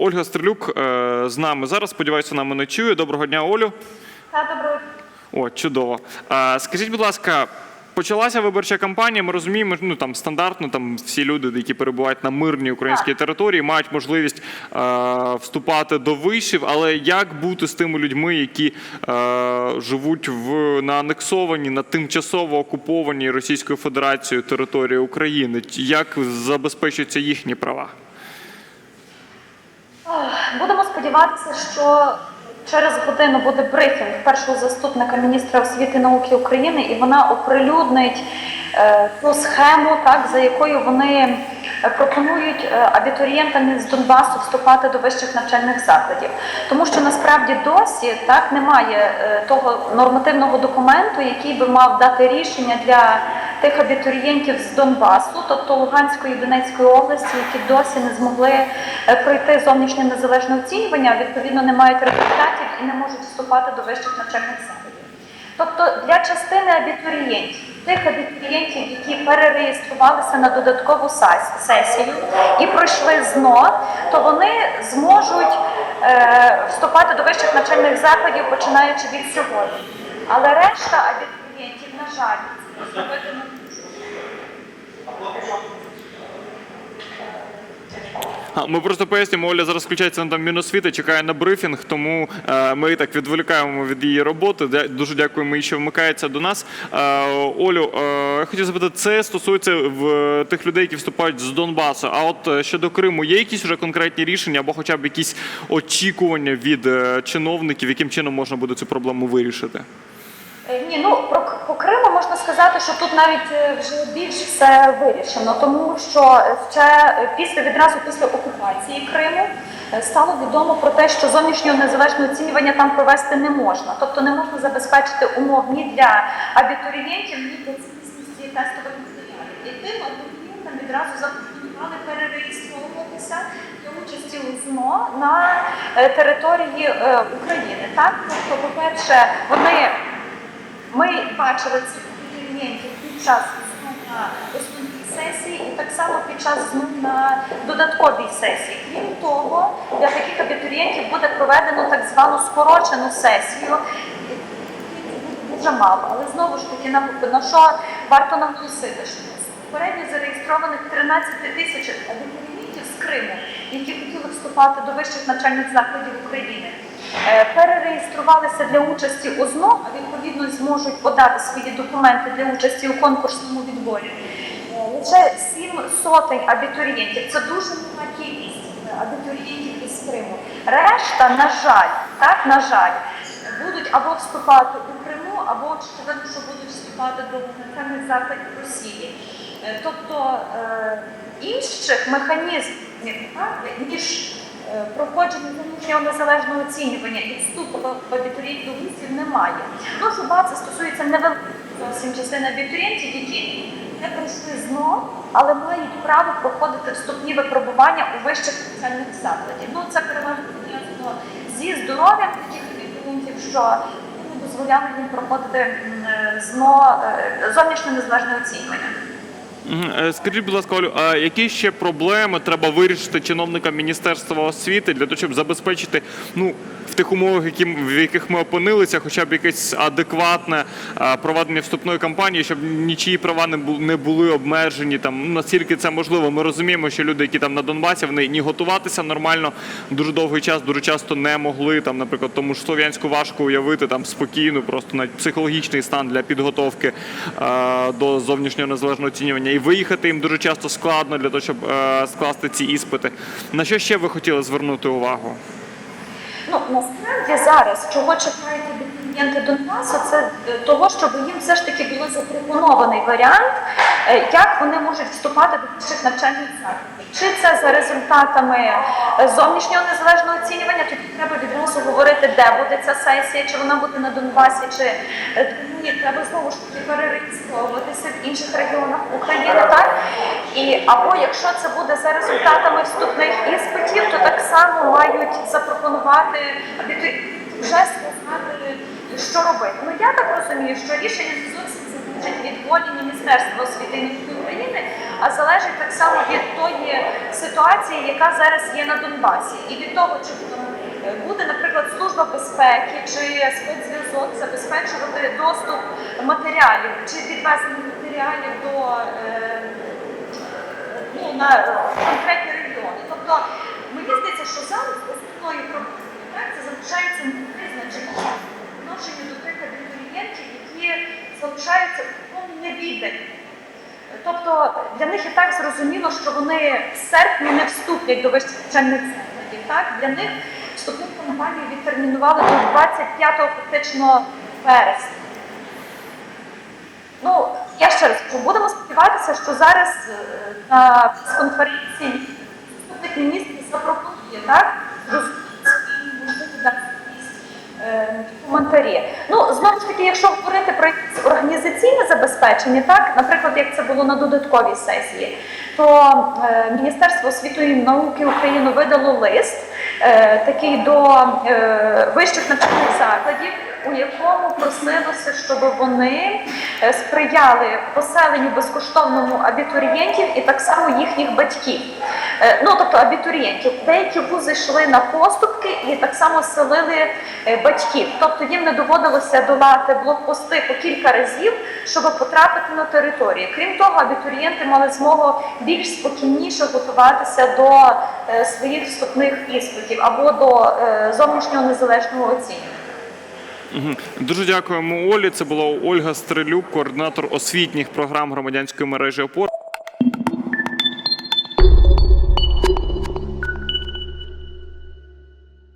Ольга Стрелюк е, з нами зараз. Сподіваюся, вона мене чує. Доброго дня, Олю. Доброго О, чудово. Скажіть, будь ласка, почалася виборча кампанія. Ми розуміємо, ну там стандартно, там всі люди, які перебувають на мирній українській території, мають можливість е, вступати до вишів. Але як бути з тими людьми, які е, живуть в на анексованій, на тимчасово окупованій Російською Федерацією території України? Як забезпечуються їхні права? Будемо сподіватися, що через годину буде брифінг першого заступника міністра освіти і науки України, і вона оприлюднить е, ту схему, так за якою вони е, пропонують е, абітурієнтам з Донбасу вступати до вищих навчальних закладів. Тому що насправді досі так немає е, того нормативного документу, який би мав дати рішення для тих абітурієнтів з Донбасу, тобто Луганської і Донецької області, які досі не змогли пройти зовнішнє незалежне оцінювання, відповідно не мають результатів і не можуть вступати до вищих навчальних закладів. Тобто для частини абітурієнтів, тих абітурієнтів, які перереєструвалися на додаткову сесію і пройшли ЗНО, то вони зможуть е, вступати до вищих навчальних закладів, починаючи від сьогодні. Але решта абітурієнтів, на жаль, зробити можуть. А, Ми просто пояснюємо, Оля зараз включається на там Міносвіти, чекає на брифінг, тому е, ми так відволікаємо від її роботи. Дуже дякуємо їй, що вмикається до нас. Е, Олю, е, я хотів запитати, це стосується в тих людей, які вступають з Донбасу. А от щодо Криму, є якісь вже конкретні рішення або хоча б якісь очікування від чиновників, яким чином можна буде цю проблему вирішити? Е, Ні, ну про по Криму можна сказати, що тут навіть е, вже більш все вирішено, тому що ще е, після відразу після окупації Криму стало відомо про те, що зовнішнього незалежного оцінювання там провести не можна, тобто не можна забезпечити умов ні для абітурієнтів, ні для цілісності тестових матеріалів. І тим абітурієнтам відразу запропонували перереєстровуватися для участі у ЗНО на території України. Так, тобто, по-перше, вони ми бачили цих клієнтів під час на сесії і так само під час на додатковій сесії. Крім того, для таких абітурієнтів буде проведено так звану скорочену сесію. Дуже мало, але знову ж таки на що варто наголосити, що попередньо зареєстрованих 13 тисяч абітурієнтів Криму, які хотіли вступати до вищих навчальних закладів України. Е, Перереєструвалися для участі у ЗНО, а відповідно зможуть подати свої документи для участі у конкурсному відборі. Лише сім сотень абітурієнтів. Це дуже мала кількість е, абітурієнтів із Криму. Решта, на жаль, так, на жаль, будуть або вступати у Криму, або очевидно, що будуть вступати до навчальних закладів Росії. Е, Тобто інших механізмів, ніж е, проходження зовнішнього незалежного оцінювання і вступу в абітурієнт до вузів немає. Ну, хіба це стосується невеликої зовсім частини абітурієнтів, які не пройшли ЗНО, але мають право проходити вступні випробування у вищих навчальних закладів. Ну, це переважно зі здоров'ям таких абітурієнтів, що дозволяли їм проходити е, ЗНО е, зовнішнє незалежне оцінювання. Е, Скажіть, будь ласка, Олю, а які ще проблеми треба вирішити чиновникам Міністерства освіти для того, щоб забезпечити ну, в тих умовах, які, в яких ми опинилися, хоча б якесь адекватне проведення вступної кампанії, щоб нічиї права не бу- не були обмежені там ну, наскільки це можливо. Ми розуміємо, що люди, які там на Донбасі, вони ні готуватися нормально дуже довгий час, дуже часто не могли. Там, наприклад, тому ж Слов'янську важко уявити там спокійно, просто навіть психологічний стан для підготовки е, до зовнішнього незалежного оцінювання. І виїхати їм дуже часто складно для того, щоб е, скласти ці іспити. На що ще ви хотіли звернути увагу? Ну насправді зараз чого чекають абітурієнти Донбасу, це е, того, щоб їм все ж таки було запропонований варіант, е, як вони можуть вступати до вищих навчальних закладів. Чи це за результатами зовнішнього незалежного оцінювання, тоді треба відразу говорити, де буде ця сесія, чи вона буде на Донбасі, чи ні, треба знову ж таки перереєстровуватися в інших регіонах України, так? І або якщо це буде за результатами вступних іспитів, то так само мають запропонувати вже сказати, що робити. Ну я так розумію, що рішення зовсім залежить від волі Міністерства освіти і України, а залежить так само від тої ситуації, яка зараз є на Донбасі, і від того, чи е, буде, наприклад, служба безпеки чи спецзв'язок забезпечувати доступ матеріалів чи підвезення матеріалів до. е, ну, на конкретні регіони. Тобто мені здається, що зараз основною проблемою залишається невизначеність відношення до тих абітурієнтів, які залишаються в такому невіданні. Тобто для них і так зрозуміло, що вони в серпні не вступлять до вищих навчальних закладів. Для них вступну кампанію відтермінували до 25 фактично вересня. Ну, я ще раз кажу, будемо сподіватися, що зараз е, на конференції заступник міністра запропонує так якісь е, коментарі. Ну знову ж таки, якщо говорити про якесь організаційне забезпечення, так, наприклад, як це було на додатковій сесії, то е, Міністерство освіти і науки України видало лист такий до е, вищих навчальних закладів у якому просилося, щоб вони е, сприяли поселенню безкоштовному абітурієнтів і так само їхніх батьків. Е, Ну тобто абітурієнтів. Деякі вузи йшли на поступки і так само селили е, батьків. Тобто їм не доводилося долати блокпости по кілька разів, щоб потрапити на територію. Крім того, абітурієнти мали змогу більш спокійніше готуватися до е, своїх вступних іспитів або до зовнішнього незалежного оцінювання. Дуже дякуємо Олі. Це була Ольга Стрелюк, координатор освітніх програм громадянської мережі ОПОР.